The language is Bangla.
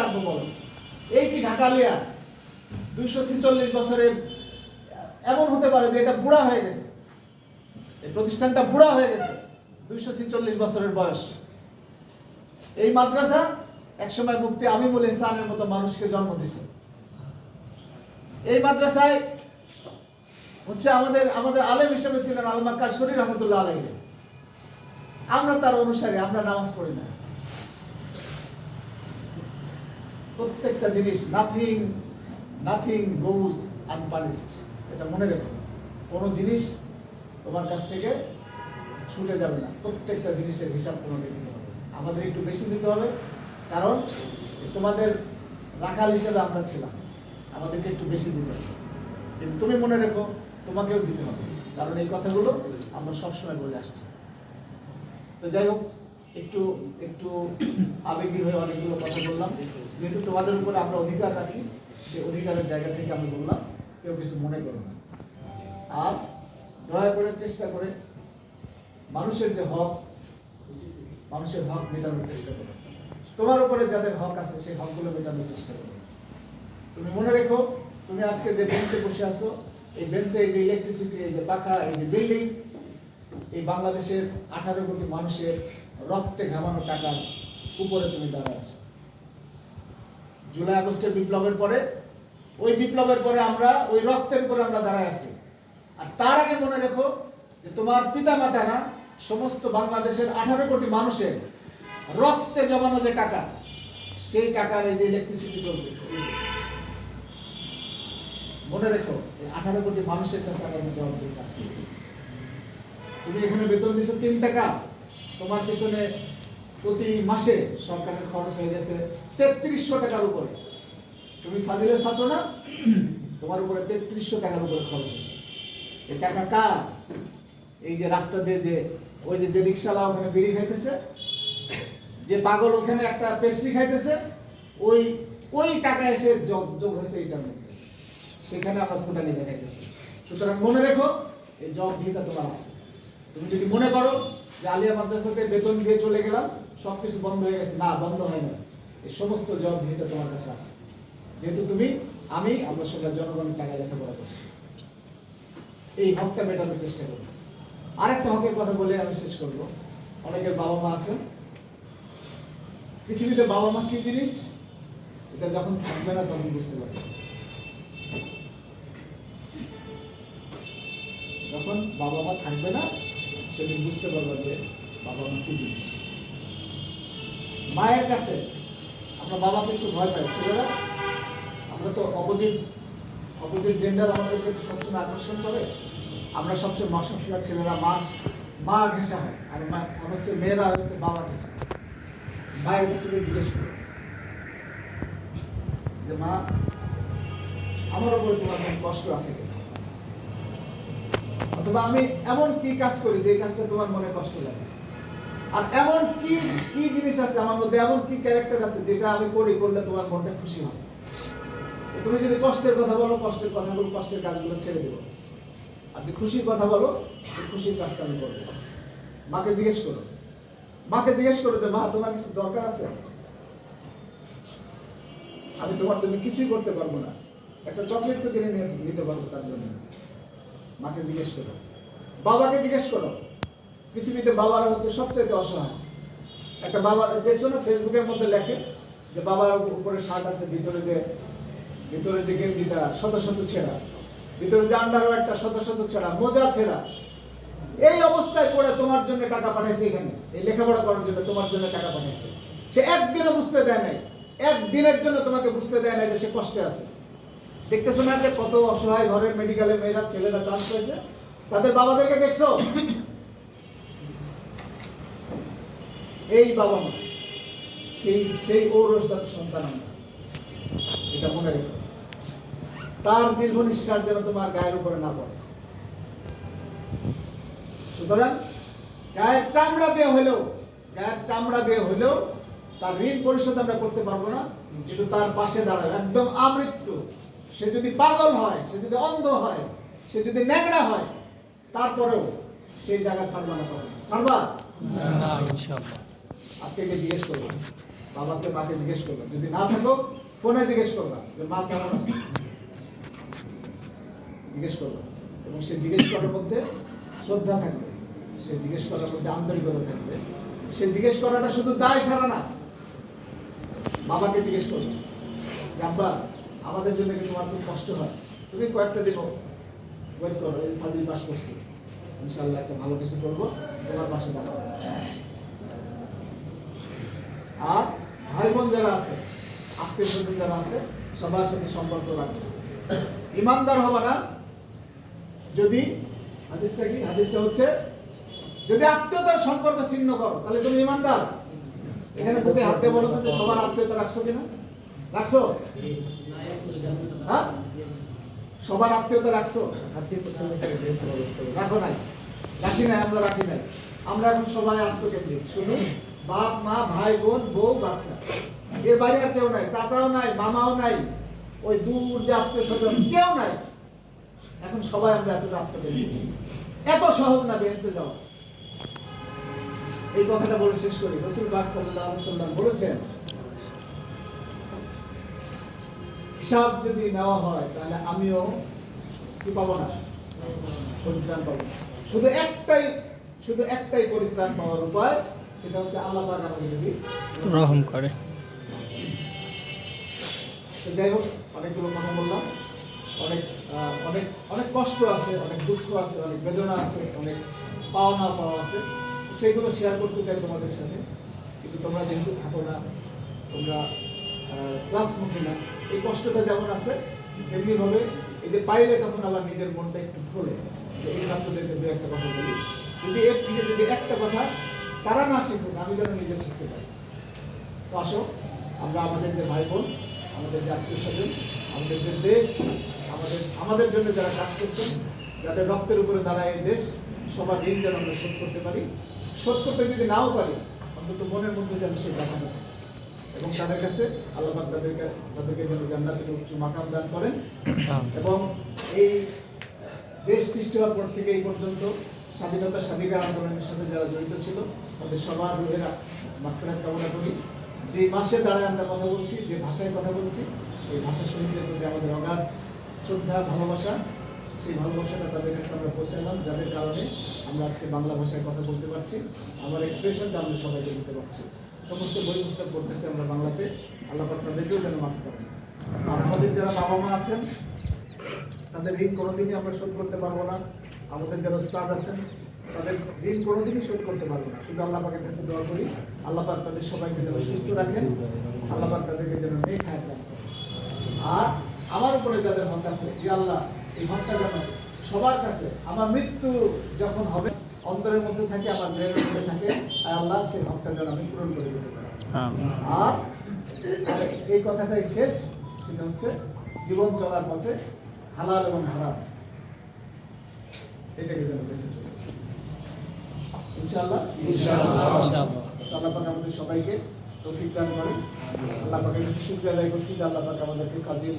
রাখব বলো এই কি ঢাকালিয়া দুইশো এমন হতে পারে যে এটা বুড়া হয়ে গেছে। এই প্রতিষ্ঠানটা বুড়া হয়ে গেছে, দুইশো ছেচল্লিশ বছরের বয়স। এই মাদ্রাসা একসময় মুফতি আমিমুল ইহসানের মতো মানুষকে জন্ম দিছে। এই মাদ্রাসায় হচ্ছে আমাদের আমাদের আলেম হিসেবে ছিলেন আলমা কাশকরি রহমতুল্লাহ আলহী আমরা তার অনুসারে, আমরা নামাজ পড়ি না। প্রত্যেকটা জিনিস নাথিং নাথিং গোজ আনপানিশড এটা মনে রেখো। কোনো জিনিস তোমার কাছ থেকে ছুটে যাবে না। প্রত্যেকটা জিনিসের হিসাব তোমাকে দিতে হবে। আমাদের একটু বেশি দিতে হবে, কারণ তোমাদের রাখাল হিসেবে আমরা ছিলাম। আমাদেরকে একটু বেশি দিতে হবে। কিন্তু তুমি মনে রেখো, তোমাকেও দিতে হবে। কারণ এই কথাগুলো আমরা সবসময় বলে আসছি। তো যাই হোক একটু একটু আবেগী হয়ে অনেকগুলো কথা বললাম। যেহেতু তোমাদের উপরে আমরা অধিকার রাখি সেই অধিকারের জায়গা থেকে আমি বললাম, কেউ কিছু মনে করো না। আর দয়া করে চেষ্টা করে মানুষের যে হক, মানুষের হক মেটানোর চেষ্টা করো। তোমার উপরে যাদের হক আছে, সেই হকগুলো মেটানোর চেষ্টা করো। তুমি মনে রেখো, তুমি আজকে যে বেঞ্চে বসে আছো, এই বেঞ্চে এই যে ইলেকট্রিসিটি এই যে পাখা, এই যে বিল্ডিং এই বাংলাদেশের আঠারো কোটি মানুষের রক্তে ঘামানো টাকার উপরে তুমি দাঁড়ায় আছো। জুলাই, আগস্টের বিপ্লবের পরে, ওই বিপ্লবের পরে আমরা, ওই রক্তের উপরে আমরা দাঁড়ায় আছি। আর তার আগে মনে রেখো যে তোমার পিতা মাতা না, সমস্ত বাংলাদেশের আঠারো কোটি মানুষের রক্তে জমানো যে টাকা, সেই টাকার এই যে ইলেকট্রিসিটি চলতেছে। মনে রেখো আঠারো কোটি মানুষের কাছে আমাদের জবাব দিতে আসি তুমি এখানে বেতন দিছো তিন টাকা। তোমার পিছনে প্রতি মাসে সরকারের খরচ হয়ে গেছে তেত্রিশশো টাকার উপরে। তুমি ফাজিলের ছাত্র না? তোমার উপরে তেত্রিশশো টাকার উপরে খরচ হয়েছে। এই টাকা কার? এই যে রাস্তা দিয়ে যে, ওই যে যে রিক্সাওয়ালা ওখানে বিড়ি খাইতেছে, যে পাগল ওখানে একটা পেপসি খাইতেছে, ওই ওই টাকা এসে যোগ যোগ হয়েছে এইটার মধ্যে। সেখানে আমরা ফুটানি দেখাইতেছি। সুতরাং মনে রেখো, এই জব জবাবদিহিতা তোমার আছে। তুমি যদি মনে করো যে আলিয়া মাদ্রাসাতে বেতন দিয়ে চলে গেলাম, সবকিছু বন্ধ হয়ে গেছে। না, বন্ধ হয় না এই সমস্ত জবাবদিহিতা তোমার কাছে আছে, যেহেতু তুমি, আমি, আমরা সবাই জনগণের টাকা লেখাপড়া করছি। এই হকটা মেটানোর চেষ্টা করব। আরেকটা হকের কথা বলে আমি শেষ করব। অনেকের বাবা মা আছেন পৃথিবীতে বাবা মা কি জিনিস? এটা যখন থাকবে না, তখন বুঝতে পারবে। যখন বাবা মা থাকবে না সেদিন বুঝতে পারবে যে বাবা মা কি জিনিস। মায়ের কাছে আমরা বাবাকে একটু ভয় পাই। ছেলেরা, আমরা তো অপোজিট অপোজিট জেন্ডার আমাদেরকে সবসময় আকর্ষণ করে। আমরা সবসময় মা সবসময় ছেলেরা মা মা ঘেঁষা হয়। আর মা হচ্ছে মেয়েরা হচ্ছে বাবা ঘেঁষা মায়ের কাছে জিজ্ঞেস করে যে, মা, আমার উপরে তোমার কষ্ট আছে অথবা আমি এমন কি কাজ করি যে কাজটা তোমার মনে কষ্ট লাগে? আর এমন কি কি জিনিস আছে আমার মধ্যে, এমন কি ক্যারেক্টার আছে যেটা আমি করি করলে তোমার মনটা খুশি হয়? তুমি যদি কষ্টের কথা বলো, কষ্টের কথাগুলো, কষ্টের কাজগুলো ছেড়ে দেবো। আর যে খুশির কথা বলো খুশির কাজটা আমি করব। মাকে জিজ্ঞেস করো। মাকে জিজ্ঞেস করো যে, মা, তোমার কিছু দরকার আছে? আমি তোমার জন্য কিছুই করতে পারব না। একটা চকলেট তো কিনে নিতে পারব তার জন্য। মাকে জিজ্ঞেস করো। বাবাকে জিজ্ঞেস করো। পৃথিবীতে বাবারা হচ্ছে সবচেয়ে অসহায়। একটা বাবা দেখছ না ফেসবুকের মধ্যে লেখে যে বাবার উপরে শার্ট আছে, ভিতরে যে ভিতরে যে গেঞ্জিটা, শত শত ছেঁড়া। ভিতরে যে আন্ডারওয়্যারটা, শত শত ছেঁড়া, মোজা ছেঁড়া। এই অবস্থায় পড়ে তোমার জন্য টাকা পাঠাইছে এখানে। এই লেখাপড়া করার জন্য তোমার জন্য টাকা পাঠাইছে। সে একদিনও বুঝতে দেয় নাই। একদিনের জন্য তোমাকে বুঝতে দেয় নাই যে সে কষ্টে আছে। দেখতেছো না কত অসহায় ঘরের মেডিকেলে মেয়েরা, ছেলেরা চান্স পেয়েছে? তাদের বাবাদেরকে দেখছ? এই বাবা মা, সেই সেই সন্তান আমরা। এটা মনে রেখো। তার দীর্ঘ নিঃশ্বাস যেন তোমার গায়ের উপরে না পড়ে। সুতরাং গায়ের চামড়া দিয়ে হলেও, গায়ের চামড়া দিয়ে হলেও তার ঋণ পরিশোধ আমরা করতে পারব না, কিন্তু তার পাশে দাঁড়ায় একদম আমৃত্যু। সে যদি পাগল হয় সে যদি অন্ধ হয় সে যদি ন্যাংরা হয় তারপরেও সেই জায়গা ছাড়বা না ছাড়বা? আজকে জিজ্ঞেস করব। বাবাকে মাকে জিজ্ঞেস করবা। যদি না থাকো ফোনে জিজ্ঞেস করবা যে মা কেমন আছে? জিজ্ঞেস করবা। এবং সে জিজ্ঞেস করার মধ্যে শ্রদ্ধা থাকবে। সে জিজ্ঞেস করার মধ্যে আন্তরিকতা থাকবে। সে জিজ্ঞেস করাটা শুধু দায় সারা না। বাবাকে জিজ্ঞেস করবে যে আব্বা আমাদের জন্য কি তোমার খুব কষ্ট হয়। তুমি কয়েকটা দিন ওয়েট করো, এই ফাজিল পাস করছি। ইনশাল্লাহ একটা ভালো কিছু করব, তোমার পাশে দাঁড়াবো। আর ভাই বোন যারা আছে আত্মীয় স্বজন যারা আছে, সবার সাথে সম্পর্ক রাখবে ইমানদার হবে না। যদি হাদিসটা কি? হাদিসটা হচ্ছে, যদি আত্মীয়তার সম্পর্ক ছিন্ন করো, তাহলে তুমি ইমানদার। এখানে বুকে হাত বলো সবার আত্মীয়তা রাখছো কিনা? রাখছো? হ্যাঁ? সবার আত্মীয়তা রাখছো? রাখো নাই। রাখি নাই, আমরা রাখি নাই। আমরা এখন সবাই আত্মকেন্দ্রিক। শুধু বাপ, মা, ভাই, বোন, বউ, বাচ্চা। এর বাইরে আর কেউ নাই। চাচাও নাই, মামাও নাই। ওই দূর যে আত্মীয় স্বজন, কেউ নাই। এখন সবাই আমরা এত আত্মকেন্দ্রিক। এত সহজ না বেহেস্তে যাওয়া এই কথাটা বলে শেষ করি। রসুল বাগ সাল্লাহ সাল্লাম বলেছেন হিসাব যদি নেওয়া হয় তাহলে আমিও কি পাবো না? পরিত্রাণ পাবো। শুধু একটাই শুধু একটাই পরিত্রাণ পাওয়ার উপায় সেটা হচ্ছে আল্লাহ পাক আমাকে যদি রহম করে। যাই হোক অনেকগুলো কথা বললাম। অনেক অনেক অনেক কষ্ট আছে অনেক দুঃখ আছে অনেক বেদনা আছে অনেক পাওয়া না পাওয়া আছে। সেগুলো শেয়ার করতে চাই তোমাদের সাথে। কিন্তু তোমরা যেহেতু থাকো না তোমরা ক্লাস মুখে না এই কষ্টটা যেমন আছে তেমনি ভাবে এই যে পাইলে তখন আবার নিজের মনটা একটু খোলে। এই ছাত্রদেরকে দু একটা কথা বলি। যদি এর থেকে যদি একটা কথা তারা না শিখুক, আমি যেন নিজে শিখতে পারি। তো আসো, আমরা আমাদের যে ভাই বোন আমাদের যে আত্মীয় স্বজন আমাদের যে দেশ, আমাদের আমাদের জন্য যারা কাজ করছেন, যাদের রক্তের উপরে দাঁড়ায় এই দেশ, সবার ঋণ যেন আমরা শোধ করতে পারি। শোধ করতে যদি নাও পারি, অন্তত মনের মধ্যে যেন সেই দেখানো। এবং তাদের কাছে আল্লাহ পাক তাদেরকে তাদেরকে যেন জান্নাতের উচ্চ মাকাম দান করেন। এবং এই দেশ সৃষ্টি হওয়ার পর থেকে এই পর্যন্ত স্বাধীনতা স্বাধিকার আন্দোলনের সাথে যারা জড়িত ছিল তাদের সবার রুহের মাফেরাত কামনা করি। যে মাসে দ্বারা আমরা কথা বলছি যে ভাষায় কথা বলছি এই ভাষা শহীদদের প্রতি আমাদের অগাধ শ্রদ্ধা ভালোবাসা সেই ভালোবাসাটা তাদের কাছে আমরা পৌঁছালাম যাদের কারণে আমরা আজকে বাংলা ভাষায় কথা বলতে পারছি। আমার এক্সপ্রেশনটা আমরা সবাইকে দিতে পারছি। সমস্ত বই পুস্তক পড়তেছে আমরা বাংলাতে। আল্লাহ তাদেরকেও যেন মাফ করেন। আমাদের যারা বাবা মা আছেন, তাদের ঋণ কোনোদিনই আমরা শোধ করতে পারব না। আমাদের যারা উস্তাদ আছেন, তাদের ঋণ কোনোদিনই শোধ করতে পারব না। শুধু আল্লাহ পাকের কাছে দোয়া করি। আল্লাহ পাক তাদের সবাইকে যেন সুস্থ রাখেন। আল্লাহ পাক তাদেরকে যেন হায়াত দান আর আমার উপরে যাদের হক আছে ই আল্লাহ, এই হকটা যেন সবার কাছে, আমার মৃত্যু যখন হবে অন্তরের মধ্যে থাকে আমার ব্রেনের মধ্যে থাকে আল্লাহ সেই হকটা যেন আমি পূরণ করে দিতে পারি। আর আর এই কথাটাই শেষ সেটা হচ্ছে জীবন চলার পথে হালাল এবং হারাম। এটাকে যেন বেঁচে চলে ইনশাআল্লাহ? ইনশাআল্লাহ। আল্লাহ পাক আমাদের সবাইকে তৌফিক দান করেন। আল্লাহ পাকের কাছে শুকরিয়া আদায় করছি যে আল্লাহ পাক আমাদেরকে ফাজিল